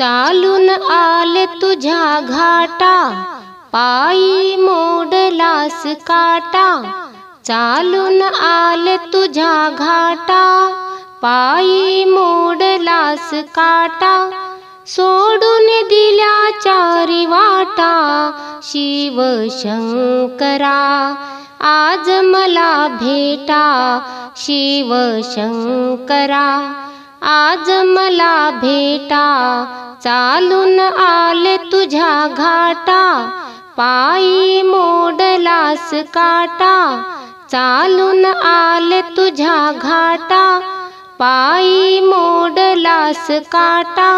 चालून आले तुझ्या घाटा. पायी मोडलास काटा. चालून आले तुझ्या घाटा. पायी मोडलास काटा. सोडून दिल्या चारी वाटा. शिव शंकरा आज मला भेटा. शिव शंकरा आज मला भेटा. चालून आले तुझ्या घाटा पायी मोडलास काटा. चालून आले तुझ्या घाटा पायी मोडलास काटा.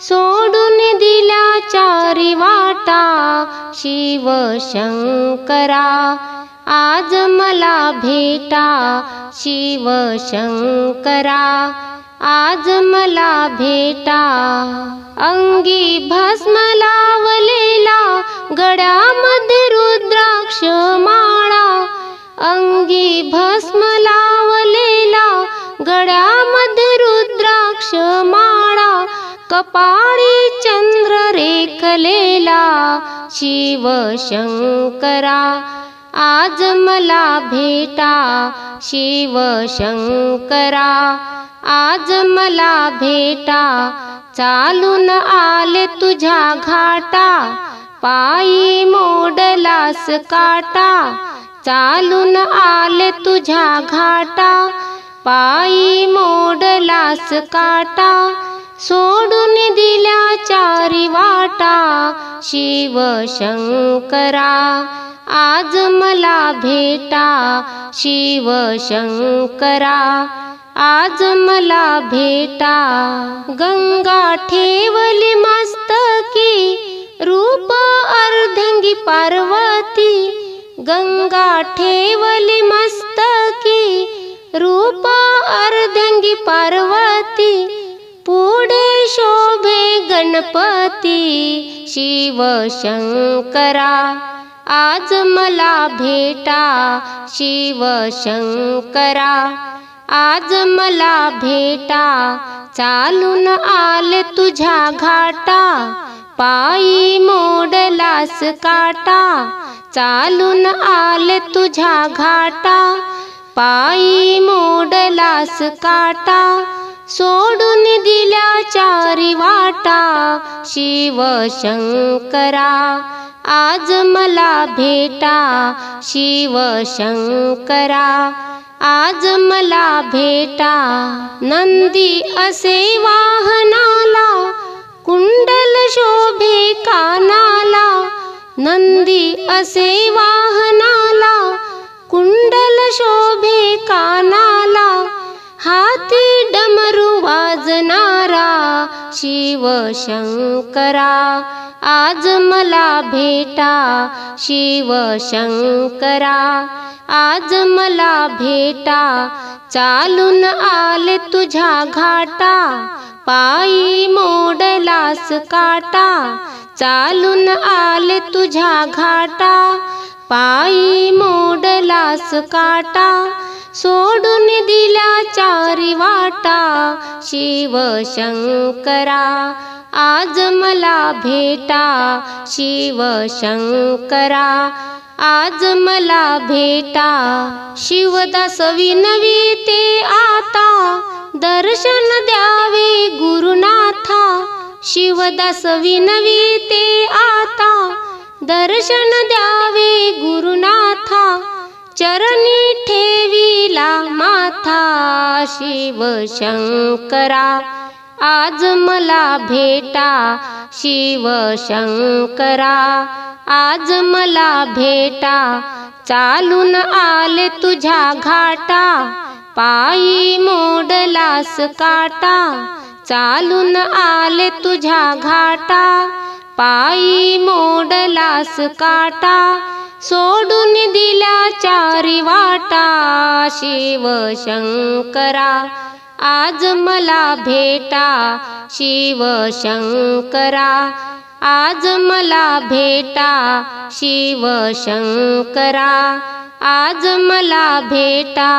सोडून दिला चारी वाटा शिव शंकरा आज मला भेटा शिव शंकरा आज मला भेटा. अंगी भस्म लावलेला गड्यामध्ये रुद्राक्ष माळा. अंगी भस्म लावलेला गड्यामध्ये रुद्राक्ष माळा. कपाळी चंद्र रेखलेला शिव शंकरा आज मला भेटा शिव शंकरा. आज मला भेटा चालून आले तुझ्या घाटा. पायी मोडलास काटा चालून आले तुझ्या घाटा. पायी मोडलास काटा सोडून दिल्या चारी वाटा शिव शंकरा. आज मला भेटा शिव शंकरा. आज मला भेटा गंगा ठेवली मस्तकी रूप अर्धंगी पार्वती. गंगा ठेवली मस्तकी रूप अर्धंगी पार्वती. पुढे शोभे गणपती शिव शंकरा. आज मला भेटा शिव शंकरा. आज मला भेटा चालून आल तुझ्या घाटा. पायी मोडलास काटा चालून आल तुझ्या घाटा. पायी मोडलास काटा सोडून दिल्या चारी वाटा शिव शंकरा. आज मला भेटा शिव शंकरा. आज मला भेटा नंदी असे वाहनाला कुंडल शोभे कानाला. नंदी असे वाहनाला कुंडल शोभे कानाला. शिव शंकरा आज मला भेटा शिव शंकरा आज मला भेटा चालून आले तुझ्या घाटा पायी मोडलास काटा. चालून आले तुझ्या घाटा पायी मोडलास काटा. सोडून दिला चारी वाटा शिव शंकरा. आज मला भेटा शिव शंकरा. आज मला भेटा शिवदास विनवी ते आता. दर्शन द्यावे गुरुनाथा शिवदास विनवी ते आता. दर्शन द्यावे गुरुनाथा चरणी ठेविला माथा शिव शंकरा. आज मला भेटा शिव शंकरा. आज मला भेटा चालून आले तुझ्या घाटा. पायी मोडलास काटा चालून आले तुझ्या घाटा. पायी मोडलास काटा सोडून दिला चारी वाटा शिव शंकरा. आज मला भेटा शिव शंकरा. आज मला भेटा शिव शंकरा. आज मला भेटा